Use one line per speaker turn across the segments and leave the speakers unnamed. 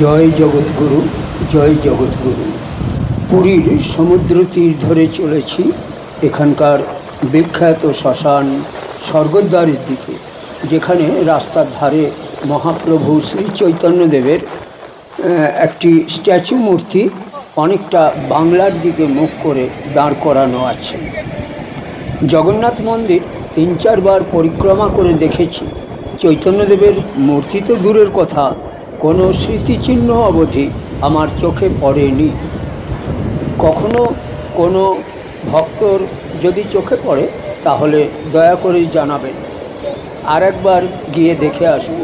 জয় জগৎগুরু জয় জগৎগুরু পুরীর সমুদ্র তীর ধরে চলেছি, এখানকার বিখ্যাত শ্মশান স্বর্গদ্বারের দিকে, যেখানে রাস্তার ধারে মহাপ্রভু শ্রী চৈতন্যদেবের একটি স্ট্যাচু মূর্তি অনেকটা বাংলার দিকে মুখ করে দাঁড় করানো আছে। জগন্নাথ মন্দির তিন চারবার পরিক্রমা করে দেখেছি। চৈতন্যদেবের মূর্তি তো দূরের কথা কোনো স্মৃতিচিহ্ন অবধি আমার চোখে পড়েনি। কখনো কোনো ভক্তর যদি চোখে পড়ে, তাহলে দয়া করে জানাবেন। আর একবার গিয়ে দেখে আসব।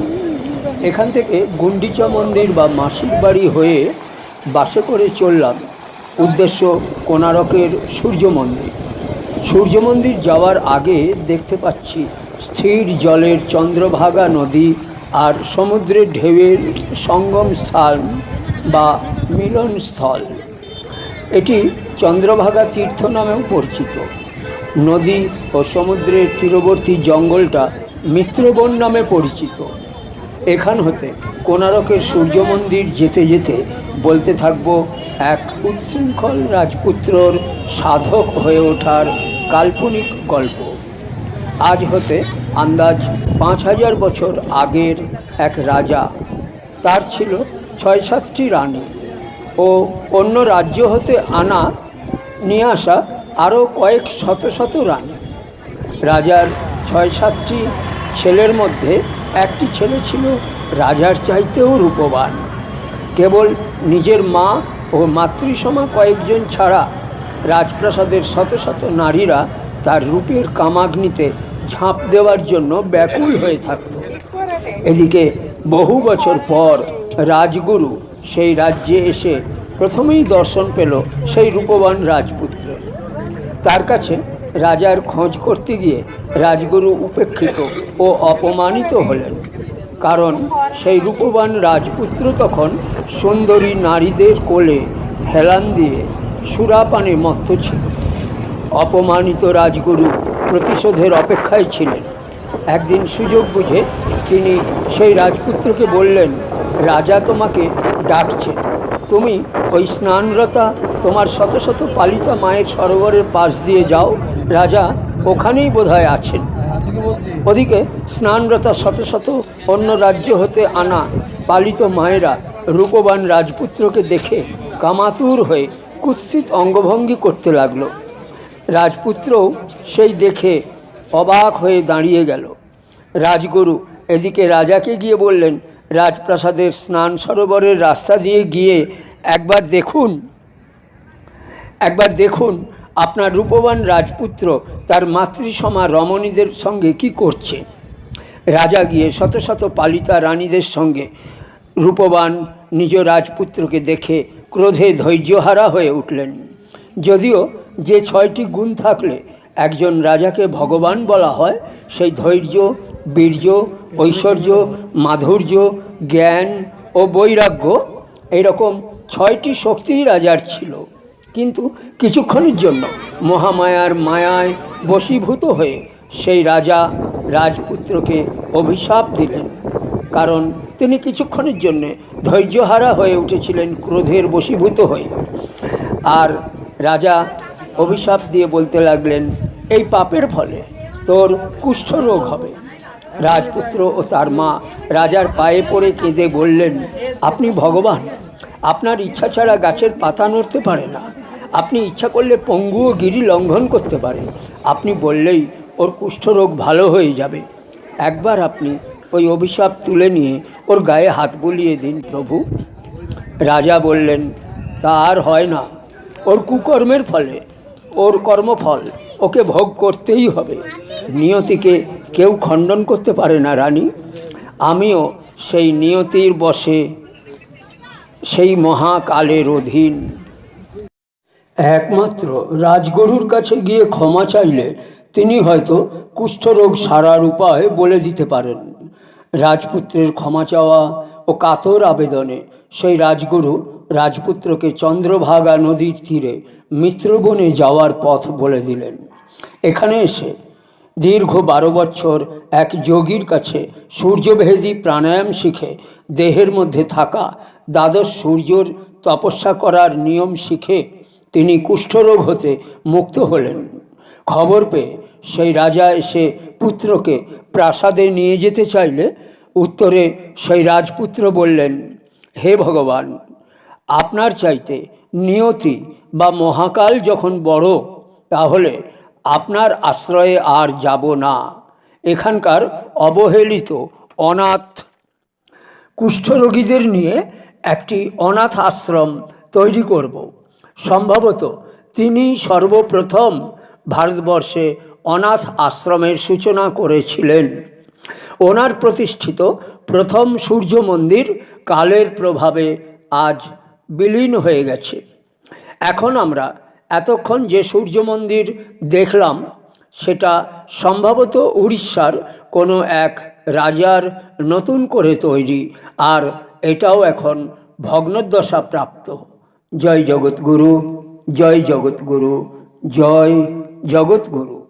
এখান থেকে গুন্ডিচা মন্দির বা মাসির বাড়ি হয়ে বাসে করে চললাম। উদ্দেশ্য কোনারকের সূর্য মন্দির। সূর্য মন্দির যাওয়ার আগে দেখতে পাচ্ছি স্থির জলের চন্দ্রভাগা নদী আর সমুদ্রের ঢেউয়ের সঙ্গম স্থান বা মিলনস্থল। এটি চন্দ্রভাগা তীর্থ নামেও পরিচিত। নদী ও সমুদ্রের তীরবর্তী জঙ্গলটা মিত্রবন নামে পরিচিত। এখান হতে কোনারকের সূর্য মন্দির যেতে যেতে বলতে থাকব এক উচ্ছৃঙ্খল রাজপুত্রর সাধক হয়ে ওঠার কাল্পনিক গল্প। আজ হতে আন্দাজ পাঁচ হাজার বছর আগের এক রাজা। তার ছিল ছয় সাতটি রানী ও অন্য রাজ্য হতে আনা, নিয়ে আসা আরও কয়েক শত শত রানী। রাজার ছয় সাতটি ছেলের মধ্যে একটি ছেলে ছিল রাজার চাইতেও রূপবান। কেবল নিজের মা ও মাতৃসমা কয়েকজন ছাড়া রাজপ্রাসাদের শত শত নারীরা তার রূপের কামাগ্নিতে ঝাঁপ দেওয়ার জন্য ব্যাকুল হয়ে থাকত। এদিকে বহু বছর পর রাজগুরু সেই রাজ্যে এসে প্রথমেই দর্শন পেল সেই রূপবান রাজপুত্রের তার কাছে রাজার খোঁজ করতে গিয়ে রাজগুরু উপেক্ষিত ও অপমানিত হলেন। কারণ সেই রূপবান রাজপুত্র তখন সুন্দরী নারীদের কোলে হেলান দিয়ে সুরাপানে মত্ত ছিল। অপমানিত রাজগুরু প্রতিশোধের অপেক্ষায় ছিলেন। একদিন সুযোগ বুঝে তিনি সেই রাজপুত্রকে বললেন, রাজা তোমাকে ডাকছেন তুমি ওই স্নানরতা তোমার শত শত পালিতা মায়ের সরোবরের পাশ দিয়ে যাও। রাজা ওখানেই বোধহয় আছেন। ওদিকে স্নানরতা শত শত অন্য রাজ্য হতে আনা পালিত মায়েরা রূপবান রাজপুত্রকে দেখে কামাতুর হয়ে কুৎসিত অঙ্গভঙ্গি করতে লাগল। রাজপুত্রও সেই দেখে অবাক হয়ে দাঁড়িয়ে গেল। রাজগুরু এদিকে রাজাকে গিয়ে বললেন রাজপ্রাসাদের স্নান সরোবরের রাস্তা দিয়ে গিয়ে একবার দেখুন। একবার দেখুন আপনার রূপবান রাজপুত্র তার মাতৃসমা রমণীদের সঙ্গে কি করছে। রাজা গিয়ে শত শত পালিতা রানীদের সঙ্গে রূপবান নিজ রাজপুত্রকে দেখে ক্রোধে ধৈর্যহারা হয়ে উঠলেন। যদিও যে ছয়টি গুণ থাকলে একজন রাজাকে ভগবান বলা হয়, সেই ধৈর্য, বীর্য, ঐশ্বর্য, মাধুর্য, জ্ঞান ও বৈরাগ্য এরকম ছয়টি শক্তিই রাজার ছিল। কিন্তু কিছুক্ষণের জন্য মহামায়ার মায়ায় বশীভূত হয়ে সেই রাজা রাজপুত্রকে অভিশাপ দিলেন। কারণ তিনি কিছুক্ষণের জন্যে ধৈর্যহারা হয়ে উঠেছিলেন ক্রোধের বশীভূত হয়ে। আর রাজা অভিশাপ দিয়ে বলতে লাগলেন, এই পাপের ফলে তোর কুষ্ঠরোগ হবে। রাজপুত্র ও তার মা রাজার পায়ে পড়ে কেঁদে বললেন, আপনি ভগবান, আপনার ইচ্ছা ছাড়া গাছের পাতা নড়তে পারে না। আপনি ইচ্ছা করলে পঙ্গু ও গিরি লঙ্ঘন করতে পারেন আপনি বললেই ওর কুষ্ঠরোগ ভালো হয়ে যাবে। একবার আপনি ওই অভিশাপ তুলে নিয়ে ওর গায়ে হাত বুলিয়ে দিন প্রভু। রাজা বললেন, তা আর হয় না। ওর কুকর্মের ফলে, ওর কর্মফল ওকে ভোগ করতেই হবে। নিয়তিকে কেউ খণ্ডন করতে পারে না, রানী। আমিও সেই নিয়তির বশে সেই মহাকালের অধীন। একমাত্র রাজগরুর কাছে গিয়ে ক্ষমা চাইলে তিনি হয়তো কুষ্ঠরোগ সারার উপায় বলে দিতে পারেন। রাজপুত্রের ক্ষমা চাওয়া ও কাতর আবেদনে সেই রাজগুরু রাজপুত্রকে চন্দ্রভাগা নদীর তীরে মিত্রবনে যাওয়ার পথ বলে দিলেন। এখানে এসে দীর্ঘ বারো বছর এক যোগীর কাছে সূর্যভেদী প্রাণায়াম শিখে দেহের মধ্যে থাকা দ্বাদশ সূর্যর তপস্যা করার নিয়ম শিখে তিনি কুষ্ঠরোগ হতে মুক্ত হলেন। খবর পেয়ে সেই রাজা এসে পুত্রকে প্রাসাদে নিয়ে যেতে চাইলে উত্তরে সেই রাজপুত্র বললেন, হে ভগবান আপনার চাইতে নিয়তি বা মহাকাল যখন বড়, তাহলে আপনার আশ্রয়ে আর যাব না। এখানকার অবহেলিত অনাথ কুষ্ঠরোগীদের নিয়ে একটি অনাথ আশ্রম তৈরি করব। সম্ভবত তিনি সর্বপ্রথম ভারতবর্ষে অনাথ আশ্রমের সূচনা করেছিলেন। ওনার প্রতিষ্ঠিত প্রথম সূর্য মন্দির কালের প্রভাবে আজ বিলীন হয়ে গেছে। এখন আমরা এতক্ষণ যে সূর্য মন্দির দেখলাম, সেটা সম্ভবত উড়িষ্যার কোনো এক রাজার নতুন করে তৈরি, আর এটাও এখন ভগ্নদশা প্রাপ্ত। জয় জগৎগুরু জয় জগৎগুরু জয় জগৎগুরু।